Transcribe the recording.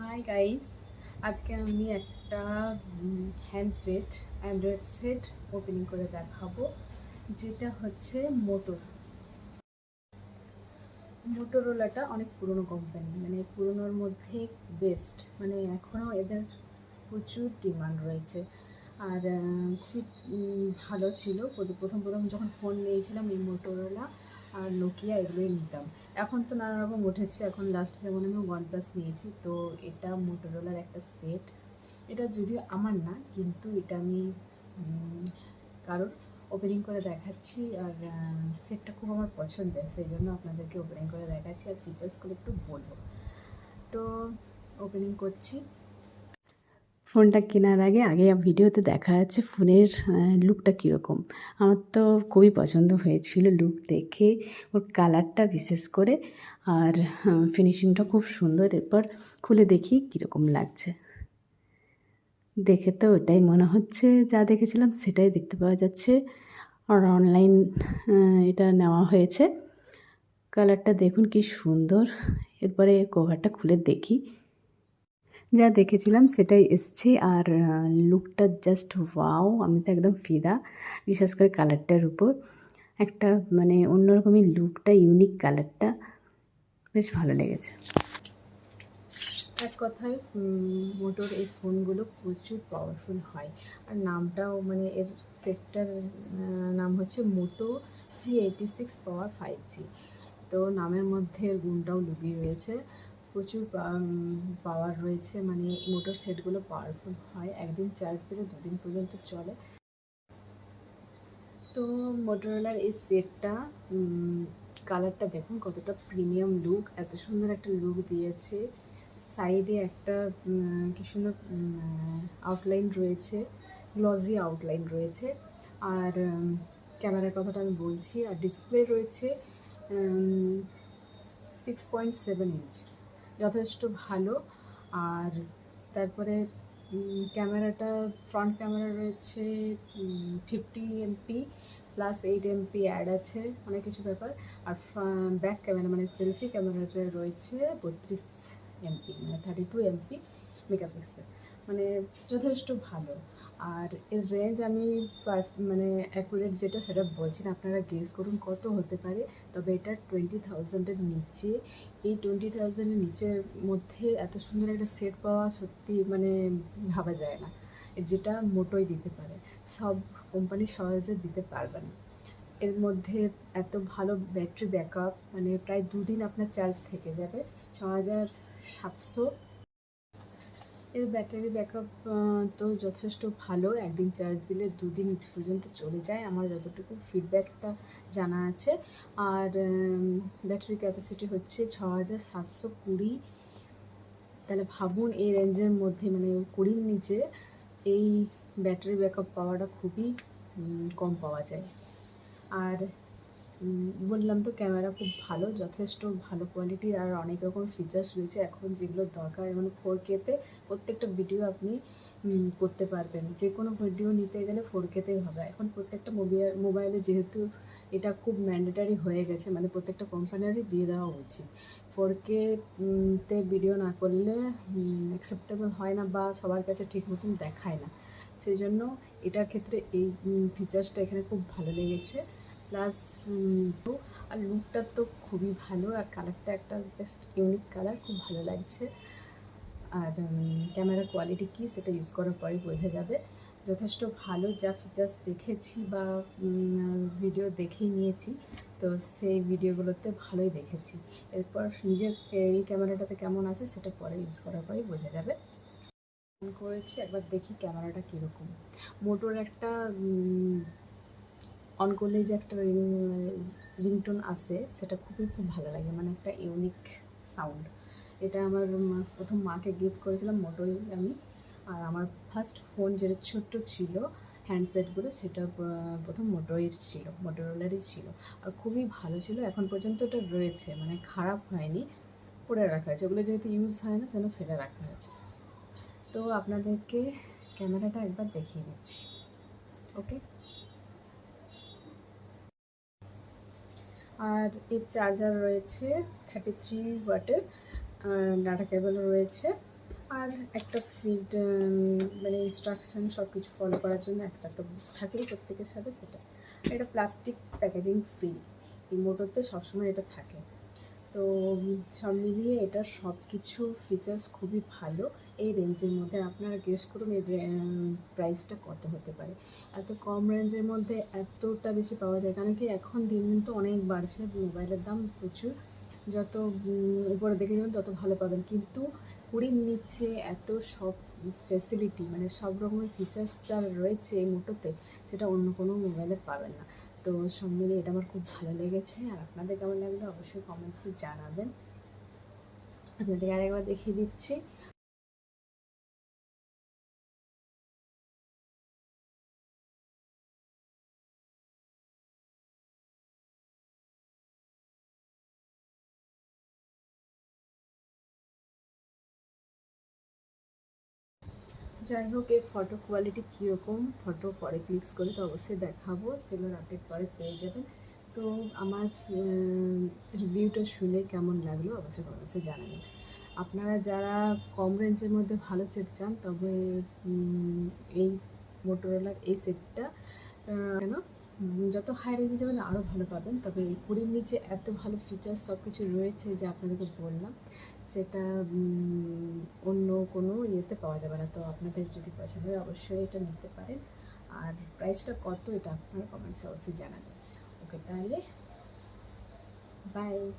Hi guys আজকে আমি একটা হ্যান্ডসেট অ্যান্ড্রয়েড সেট ওপেনিং করে দেখাবো, যেটা হচ্ছে মোটো মোটোরোলাটা অনেক পুরনো কোম্পানি মানে পুরনোর মধ্যে বেস্ট মানে এখনও এদের প্রচুর ডিমান্ড রয়েছে। আর খুব ভালো ছিল। প্রথম প্রথম যখন ফোন নিয়েছিলাম এই মোটোরোলা আর নোকিয়া এগুলোই নিতাম। এখন তো নানা রকম উঠেছে। এখন লাস্ট যেমন আমি ওয়ান প্লাস নিয়েছি, তো এটা মোটোরোলার একটা সেট এটা যদিও আমার না, কিন্তু এটা আমি কারোর ওপেনিং করে দেখাচ্ছি আর সেটটা খুব আমার পছন্দের, সেই জন্য আপনাদেরকে ওপেনিং করে দেখাচ্ছি আর ফিচার্সগুলো একটু বলব। তো ওপেনিং করছি। ফোনটা কেনার আগে আগে ভিডিওতে দেখা যাচ্ছে ফোনের লুকটা কীরকম। আমার তো খুবই পছন্দ হয়েছিল লুক দেখে। ওর কালারটা বিশেষ করে। আর ফিনিশিংটা খুব সুন্দর। এরপর খুলে দেখি কীরকম লাগছে। দেখে তো ওটাই মনে হচ্ছে, যা দেখেছিলাম সেটাই দেখতে পাওয়া যাচ্ছে। আর অনলাইন এটা নেওয়া হয়েছে। কালারটা দেখুন কি সুন্দর। এরপরে কভারটা খুলে দেখি। যা দেখেছিলাম সেটাই এসছে আর লুকটা জাস্ট ওয়াও আমি তো একদম ফিদা, বিশেষ করে কালারটার উপর। একটা মানে অন্যরকমই লুকটা ইউনিক কালারটা বেশ ভালো লেগেছে। এক কথায় মোটর এই ফোনগুলো প্রচুর পাওয়ারফুল হয়। আর নামটাও মানে এর সেটটার নাম হচ্ছে মোটো জি eighty six power five G তো নামের মধ্যে গুণটাও লুকিয়ে রয়েছে। প্রচুর পাওয়ার রয়েছে মানে মোটর সেটগুলো পাওয়ারফুল হয়, একদিন চার্জ দিলে দুদিন পর্যন্ত চলে। তো মোটরোলার এই সেটটা কালারটা দেখুন কতটা প্রিমিয়াম লুক এত সুন্দর একটা লুক দিয়েছে। সাইডে একটা কি সুন্দর আউটলাইন রয়েছে গ্লজি আউটলাইন রয়েছে। আর ক্যামেরার কথাটা আমি বলছি, আর ডিসপ্লে রয়েছে সিক্স পয়েন্ট সেভেন ইঞ্চ যথেষ্ট ভালো। আর তারপরে ক্যামেরাটা ফ্রন্ট ক্যামেরা রয়েছে fifty MP plus eight MP add আছে, অনেক কিছু ব্যাপার। আর ব্যাক ক্যামেরা মানে সেলফি ক্যামেরাটা রয়েছে, বত্রিশ এমপি মানে থার্টি টু এমপি মেগাপিক্সেল মানে যথেষ্ট ভালো। আর এর রেঞ্জ আমি মানে অ্যাকুরেট যেটা সেটা বলছি না, আপনারা গেস করুন কত হতে পারে। তবে এটা টোয়েন্টি থাউজেন্ডের নিচে। এই টোয়েন্টি থাউজেন্ডের নিচের মধ্যে এত সুন্দর একটা সেট পাওয়া সত্যি মানে ভাবা যায় না। যেটা মোটোই দিতে পারে। সব কোম্পানি সহজে দিতে পারবে না। এর মধ্যে এত ভালো ব্যাটারি ব্যাকআপ মানে প্রায় দুদিন আপনার চার্জ থেকে যাবে। ছ হাজার সাতশো এর ব্যাটারি ব্যাকআপ তো যথেষ্ট ভালো। একদিন চার্জ দিলে দুদিন পর্যন্ত চলে যায়। আমার যতটুকু ফিডব্যাকটা জানা আছে। আর ব্যাটারি ক্যাপাসিটি হচ্ছে ছ হাজার সাতশো কুড়ি। তাহলে ভাবুন, এই রেঞ্জের মধ্যে মানে কুড়ির নিচে, এই ব্যাটারি ব্যাকআপ পাওয়াটা খুবই কম পাওয়া যায়। আর বললাম তো ক্যামেরা খুব ভালো, যথেষ্ট ভালো কোয়ালিটির আর অনেক রকম ফিচার্স রয়েছে। এখন যেগুলো দরকার মানে ফোর কেতে প্রত্যেকটা ভিডিও আপনি করতে পারবেন। যে কোনো ভিডিও নিতে গেলে ফোর কেতেই হবে। এখন প্রত্যেকটা মোবাইল যেহেতু এটা খুব ম্যান্ডেটারি হয়ে গেছে মানে প্রত্যেকটা কোম্পানিরই দিয়ে দেওয়া উচিত। ফোর তে ভিডিও না করলে অ্যাকসেপ্টেবল হয় না বা সবার কাছে ঠিক মতন দেখায় না। সেই জন্য এটার ক্ষেত্রে এই ফিচার্সটা এখানে খুব ভালো লেগেছে। প্লাস আর লুকটা তো খুবই ভালো, আর কালারটা একটা জাস্ট ইউনিক কালার খুব ভালো লাগছে। আর ক্যামেরা কোয়ালিটি কী সেটা ইউজ করার পরে বোঝা যাবে। যথেষ্ট ভালো যা ফিচার্স দেখেছি বা ভিডিও দেখেই নিয়েছি, তো সেই ভিডিওগুলোতে ভালোই দেখেছি। এরপর নিজের, এই ক্যামেরাটাতে কেমন আছে সেটা পরে ইউজ করার পরেই বোঝা যাবে। করেছি, একবার দেখি ক্যামেরাটা কীরকম। মোটোর একটা অন করলেই যে একটা রিং রিংটোন আসে, সেটা খুবই খুব ভালো লাগে। মানে একটা ইউনিক সাউন্ড এটা আমার প্রথম মাকে গিফট করেছিলাম মোটোই আমি। আর আমার ফার্স্ট ফোন যেটা ছোট্ট ছিল হ্যান্ডসেটগুলো সেটা প্রথম মোটোয়ের ছিল মোটোরোলারই ছিল। আর খুবই ভালো ছিল। এখন পর্যন্ত ওটা রয়েছে মানে খারাপ হয়নি পড়ে রাখা হয়েছে। ওগুলো যেহেতু ইউজ হয় না, সেজন্য ফেলে রাখা হয়েছে। তো আপনাদেরকে ক্যামেরাটা একবার দেখিয়ে দিচ্ছি। ওকে আর এর চার্জার রয়েছে থার্টি থ্রি ওয়াটের ডাটা কেবল রয়েছে, আর একটা ফিড মানে ইনস্ট্রাকশান সব কিছু ফলো করার জন্য একটা তো থাকেই প্রত্যেকের সাথে সেটা। এটা প্লাস্টিক প্যাকেজিং ফ্রি এই মোটরতে সবসময় এটা থাকে। তো সব মিলিয়ে এটা সব কিছু ফিচার্স খুবই ভালো। এই রেঞ্জের মধ্যে আপনারা গেস করুন এর প্রাইসটা কত হতে পারে। এত কম রেঞ্জের মধ্যে এতটা বেশি পাওয়া যায়, কারণ কি এখন দিন দিন তো অনেক বাড়ছে মোবাইলের দাম প্রচুর। যত উপরে দেখে যাবেন তত ভালো পাবেন। কিন্তু কুড়ির নিচে এত সব ফেসিলিটি মানে সব রকমের ফিচার্স যা রয়েছে এই মোটোতে সেটা অন্য কোনো মোবাইলে পাবেন না। তো সব মিলিয়ে এটা আমার খুব ভালো লেগেছে। আর আপনাদের কেমন লাগল অবশ্যই কমেন্টসে জানাবেন। আপনাদের আরেকবার দেখিয়ে দিচ্ছি। যাই হোক এই ফটো কোয়ালিটি কীরকম ফটো পরে ক্লিকস করে তো অবশ্যই দেখাবো সেগুলোর আপডেট পরে পেয়ে যাবেন। তো আমার রিভিউটা শুনে কেমন লাগল অবশ্যই কমেন্টসে জানাবেন। আপনারা যারা কম রেঞ্জের মধ্যে ভালো সেট চান, তবে এই মোটোরোলার এই সেটটা কেন? যত হাই রেঞ্জে যাবেন আরও ভালো পাবেন। তবে এই কুড়ির নিচে এত ভালো ফিচার সব কিছু রয়েছে যে আপনাদেরকে বললাম। সেটা অন্য কোনো ইয়েতে পাওয়া যাবে না। তো আপনাদের যদি পছন্দ হয়, অবশ্যই এটা নিতে পারেন। আর প্রাইসটা কত, এটা আপনারা কমেন্টসে অবশ্যই জানাবেন। ওকে তাহলে বাই